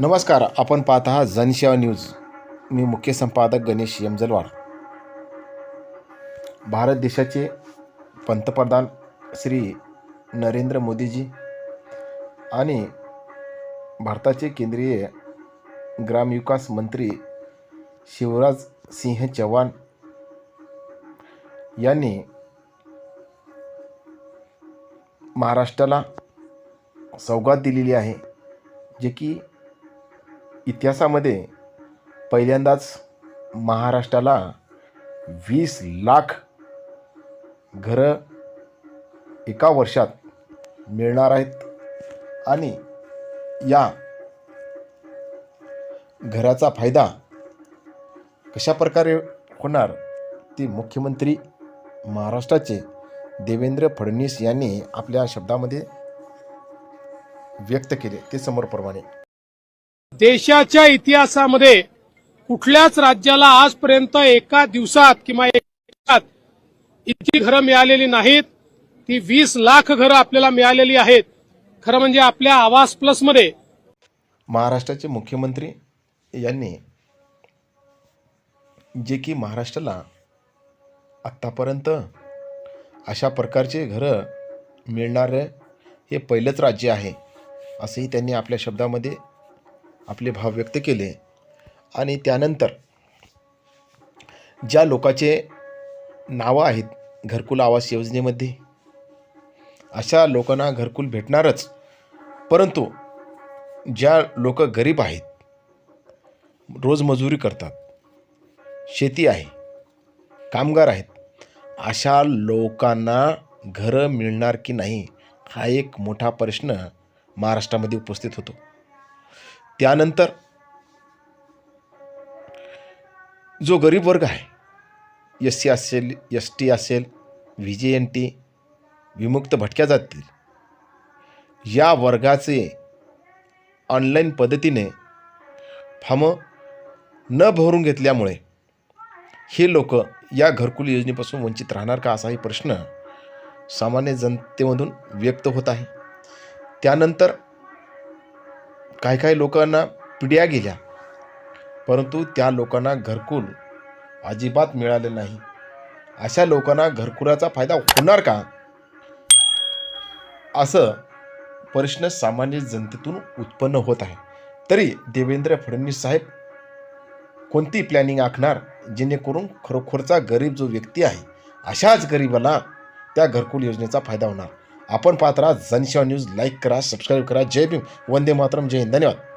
नमस्कार आपण पाहत आहात जनसेवा न्यूज. मी मुख्य संपादक गणेश यमजलवाड. भारत देशाचे पंतप्रधान श्री नरेंद्र मोदीजी आणि भारताचे केंद्रीय ग्रामविकास मंत्री शिवराज सिंह चव्हाण यांनी महाराष्ट्राला सौगात दिलेली आहे जे की इतिहासामध्ये पहिल्यांदाच महाराष्ट्राला वीस लाख घरं एका वर्षात मिळणार आहेत. आणि या घराचा फायदा कशा प्रकारे होणार ते मुख्यमंत्री महाराष्ट्राचे देवेंद्र फडणवीस यांनी आपल्या शब्दामध्ये व्यक्त केले ते समोरप्रमाणे. देशाच्या इतिहासामध्ये कुठल्याच राज्याला आजपर्यंत एका दिवसात किंवा एका इतकी घरं मिळालेली नाहीत. ती वीस लाख घरं आपल्याला मिळालेली आहेत. खरं म्हणजे आपल्या आवास प्लसमध्ये महाराष्ट्राचे मुख्यमंत्री यांनी जे की महाराष्ट्राला आत्तापर्यंत अशा प्रकारचे घरं मिळणारे हे पहिलंच राज्य आहे असंही त्यांनी आपल्या शब्दामध्ये आपले भाव व्यक्त केले. आणि त्यानंतर ज्या लोकांचे नावं आहेत घरकुल आवास योजनेमध्ये अशा लोकांना घरकुल भेटणारच. परंतु ज्या लोक गरीब आहेत रोजमजुरी करतात शेती आहे कामगार आहेत अशा लोकांना घरं मिळणार की नाही हा एक मोठा प्रश्न महाराष्ट्रामध्ये उपस्थित होतो. त्यानंतर जो गरीब वर्ग आहे एस सी असेल एस टी असेल व्ही जे एन टी विमुक्त भटक्या जातील या वर्गाचे ऑनलाईन पद्धतीने फॉर्म न भरून घेतल्यामुळे हे लोक या घरकुल योजनेपासून वंचित राहणार का असाही प्रश्न सामान्य जनतेमधून व्यक्त होत आहे. त्यानंतर काही काही लोकांना पिढ्या गेल्या. परंतु त्या लोकांना घरकुल अजिबात मिळाले नाही. अशा लोकांना घरकुलाचा फायदा होणार का? असं प्रश्न सामान्य जनतेतून उत्पन्न होत आहे. तरी देवेंद्र फडणवीस साहेब कोणती प्लॅनिंग आखणार? जेणेकरून खरोखरचा गरीब जो व्यक्ती आहे अशाच गरिबाला त्या घरकुल योजनेचा फायदा होणार. आपण पाहत राहा जनसेवा न्यूज. लाईक करा सबस्क्राईब करा. जय भीम. वंदे मातरम. जय हिंद. धन्यवाद.